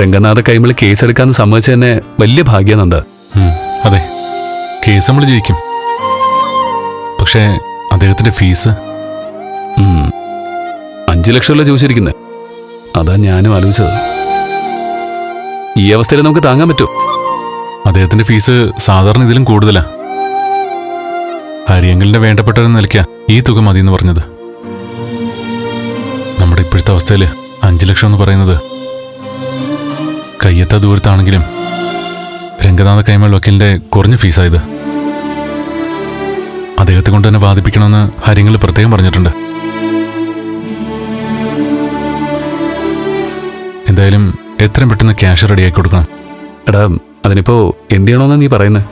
രംഗനാഥ കൈമളി കേസെടുക്കാന്ന് സമ്മതിച്ച തന്നെ വലിയ ഭാഗ്യനന്ദ അതെ. കേസ് നമ്മൾ ജയിക്കും. പക്ഷേ അദ്ദേഹത്തിന്റെ ഫീസ്. അഞ്ചു ലക്ഷമല്ല ചോദിച്ചിരിക്കുന്നത് അതാ ഞാനും ആലോചിച്ചത്. ഈ അവസ്ഥയിൽ നമുക്ക് താങ്ങാൻ പറ്റുമോ? അദ്ദേഹത്തിന്റെ ഫീസ് സാധാരണ ഇതിലും കൂടുതലാ. ഹരിയങ്കലിന്റെ വേണ്ടപ്പെട്ടവരെന്ന നിലയ്ക്കാ ഈ തുക മതി എന്ന് പറഞ്ഞത്. നമ്മുടെ ഇപ്പോഴത്തെ അവസ്ഥയിൽ അഞ്ചു ലക്ഷം എന്ന് പറയുന്നത് കയ്യെത്താ ദൂരത്താണെങ്കിലും രംഗനാഥ കൈമൾ വക്കീലിന്റെ കുറഞ്ഞ ഫീസായത്. അദ്ദേഹത്തെ കൊണ്ട് തന്നെ വാദിപ്പിക്കണമെന്ന് ഹരിങ്ങൾ പ്രത്യേകം പറഞ്ഞിട്ടുണ്ട്. എന്തായാലും എത്രയും പെട്ടെന്ന് ക്യാഷ് റെഡിയാക്കി കൊടുക്കണം. എടാ അതിനിപ്പോ എന്ത് ചെയ്യണമെന്നാ നീ പറയുന്നത്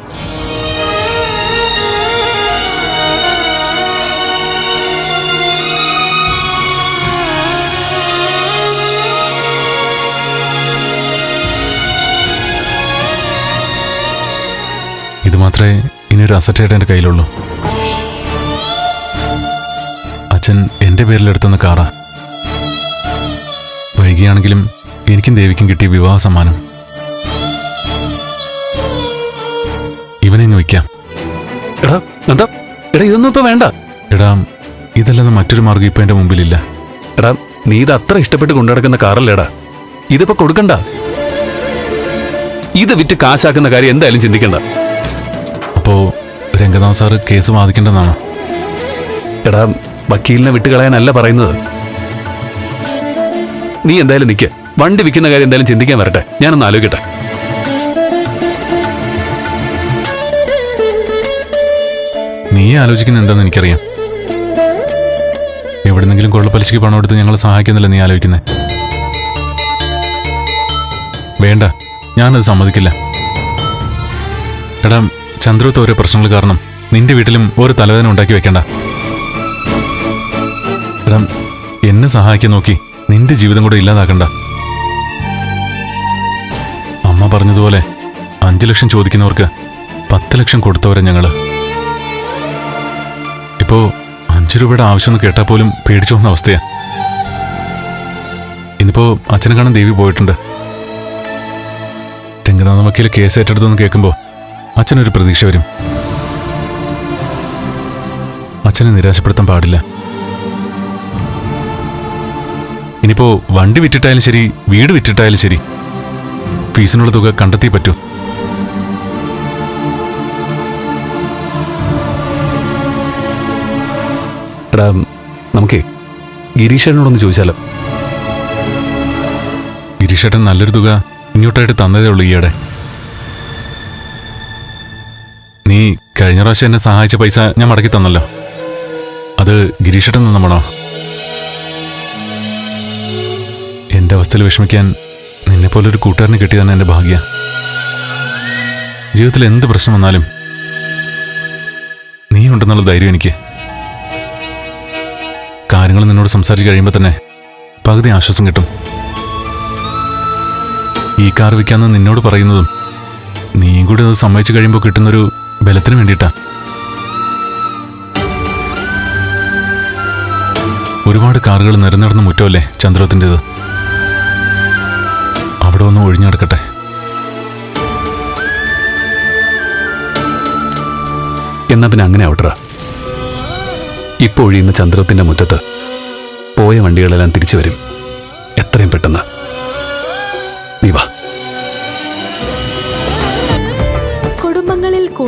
ഇത് മാത്രമേ ഇനിയൊരു അസറ്റായിട്ട് എന്റെ കയ്യിലുള്ളൂ. അച്ഛൻ എന്റെ പേരിലെടുത്തുന്ന കാറാ. വൈകിയാണെങ്കിലും എനിക്കും ദേവിക്കും കിട്ടിയ വിവാഹ സമ്മാനം. ഇവനെ ഇങ്ങ് വയ്ക്കാം. എടാ എന്താ? എടാ ഇതൊന്നും ഇപ്പൊ വേണ്ട. എടാ ഇതല്ലാതെ മറ്റൊരു മാർഗം ഇപ്പൊ എന്റെ മുമ്പിലില്ല. എടാ നീ ഇത് അത്ര ഇഷ്ടപ്പെട്ട് കൊണ്ടുനടക്കുന്ന കാറല്ലേടാ. ഇതിപ്പോ കൊടുക്കണ്ട. ഇത് വിറ്റ് കാശാക്കുന്ന കാര്യം എന്തായാലും ചിന്തിക്കണ്ട. അപ്പോൾ രംഗനാഥ് സാറ് കേസ് വാദിക്കേണ്ടതാണ് എടാ വക്കീലിനെ വിട്ടുകളയാനല്ല പറയുന്നത്. നീ എന്തായാലും നിൽക്കുക വണ്ടി വിൽക്കുന്ന കാര്യം എന്തായാലും ചിന്തിക്കാൻ വരട്ടെ. ഞാനൊന്ന് ആലോചിക്കട്ടെ. നീ ആലോചിക്കുന്ന എന്താന്ന് എനിക്കറിയാം. എവിടെന്നെങ്കിലും കൊള്ളപ്പലിശയ്ക്ക് പണം എടുത്ത് ഞങ്ങളെ സഹായിക്കുന്നില്ല നീ ആലോചിക്കുന്നേ? വേണ്ട ഞാനത് സമ്മതിക്കില്ല. എടാ ചന്ദ്രത്ത് ഓരോ പ്രശ്നങ്ങൾ കാരണം നിന്റെ വീട്ടിലും ഒരു തലവേദന ഉണ്ടാക്കി വെക്കണ്ട. എന്നെ സഹായിക്കാൻ നോക്കി നിന്റെ ജീവിതം കൂടെ ഇല്ലാതാക്കണ്ട. അമ്മ പറഞ്ഞതുപോലെ അഞ്ചു ലക്ഷം ചോദിക്കുന്നവർക്ക് പത്ത് ലക്ഷം കൊടുത്തവരെ ഞങ്ങൾ. ഇപ്പോ അഞ്ചു രൂപയുടെ ആവശ്യമെന്ന് കേട്ടാൽ പോലും പേടിച്ചു പോകുന്ന അവസ്ഥയാ. ഇന്നിപ്പോ അച്ഛനെ കാണാൻ ദേവി പോയിട്ടുണ്ട്. രംഗനാഥ വക്കീൽ കേസ് ഏറ്റെടുത്തെന്ന് കേൾക്കുമ്പോൾ അച്ഛനൊരു പ്രതീക്ഷ വരും. അച്ഛനെ നിരാശപ്പെടുത്താൻ പാടില്ല. ഇനിയിപ്പോ വണ്ടി വിറ്റിട്ടായാലും ശരി വീട് വിറ്റിട്ടായാലും ശരി ഫീസിനുള്ള തുക കണ്ടെത്തി പറ്റൂ. എടാ നമുക്കേ ഗിരീഷേട്ടനോടൊന്ന് ചോദിച്ചാലോ? ഗിരീഷേട്ടൻ നല്ലൊരു തുക ഇങ്ങോട്ടായിട്ട് തന്നതേ ഉള്ളൂ ഈയിടെ. നീ കഴിഞ്ഞ പ്രാവശ്യം എന്നെ സഹായിച്ച പൈസ ഞാൻ മടക്കി തന്നല്ലോ. അത് ഗിരീഷട്ടൻ തന്നമാണോ എന്റെ അവസ്ഥയിൽ വിഷമിക്കാൻ നിന്നെ പോലെ ഒരു കൂട്ടുകാരനെ എന്റെ ഭാഗ്യ. ജീവിതത്തിൽ എന്ത് പ്രശ്നം വന്നാലും നീ ഉണ്ടെന്നുള്ള ധൈര്യം എനിക്ക്. കാര്യങ്ങൾ നിന്നോട് സംസാരിച്ച് കഴിയുമ്പോൾ തന്നെ പകുതി ആശ്വാസം കിട്ടും. ഈ കാർ വിൽക്കാന്ന് നിന്നോട് പറയുന്നതും നീയും കൂടി അത് സമ്മതിച്ചു കഴിയുമ്പോൾ കിട്ടുന്നൊരു ബലത്തിന് വേണ്ടിയിട്ടാ. ഒരുപാട് കാറുകൾ നിരന്നിടന്ന മുറ്റമല്ലേ ചന്ദ്രത്തിന്റെത്? അവിടെ ഒന്ന് ഒഴിഞ്ഞു കിടക്കട്ടെ എന്നാ പിന്നെ അങ്ങനെ ആവട്ടെ ഇപ്പോൾ ഒഴിയുന്ന ചന്ദ്രത്തിന്റെ മുറ്റത്ത് പോയ വണ്ടികളെല്ലാം തിരിച്ചു വരും. എത്രയും പെട്ടെന്ന്. നീ വാ.